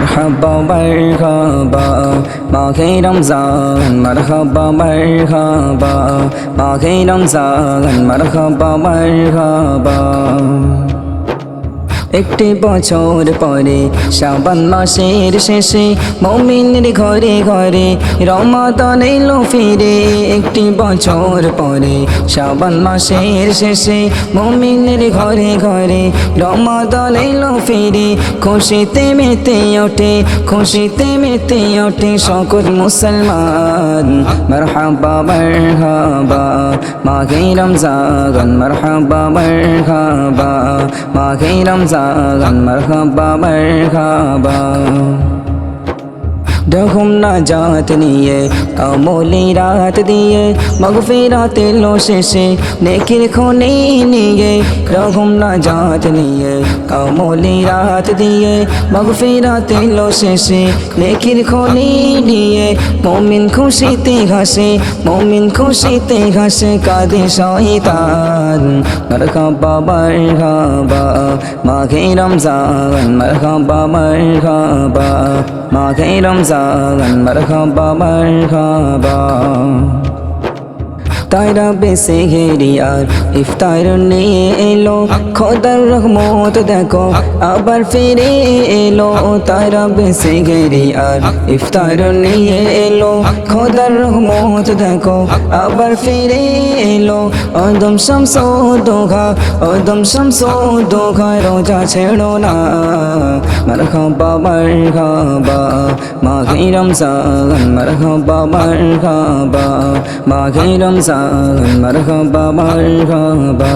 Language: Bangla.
مرحبا مرحبا باقي رمضان مرحبا مرحبا باقي رمضان مرحبا مرحبا একটি বছর পরে শ্রাবণ মাসের শেষে মমিনের ঘরে ঘরে রমাদান এলো ফিরে। একটি বছর পরে শ্রাবণ মাসের শেষে মমিনের ঘরে ঘরে রমাদান এলো ফিরে। খুশিতে মেতে ওঠে, খুশিতে মেতে ওঠে সকল মুসলমান। মারহাবা মারহাবা, মাঘে রমজান, মারহাবা মারহাবা, মাঘে রমজান। মারহাবা মারহাবা রঘুম না জাত নিয়ে কামলি রাত দিয়ে মগফিরাত লো শেষে নেকির খনি নিয়ে রঘুম না জাত নিয়ে কামলি রাত দিয়ে মগফিরাত লো শেষে নেকির খনি নিয়ে মমিন খুশিতে ঘাসে মমিন খুশিতে ঘাসে কাঁদে শয়তান মারহাবা মারহাবা মাঘে রমজান মারহাবা মারহাবা মাঘে রমজান মারহাবা মারহাবা তাইরা বেসে ঘেরি আর ইফতার নিয়ে এলো, খোদার রহমত দেখো, আবার ফিরে এলো, তাইরা বেসে ঘেরি আর ইফতার নিয়ে এলো, খোদার রহমত দেখো, আবার ফিরে এলো। অদম শামস দোঘা অদম শামস দোঘা, রোজা ছেড়ো না। মারহাবা মারহাবা, মাঘে রমজান, মারহাবা মারহাবা, মাঘে রমজান। মারহাবা মারহাবা।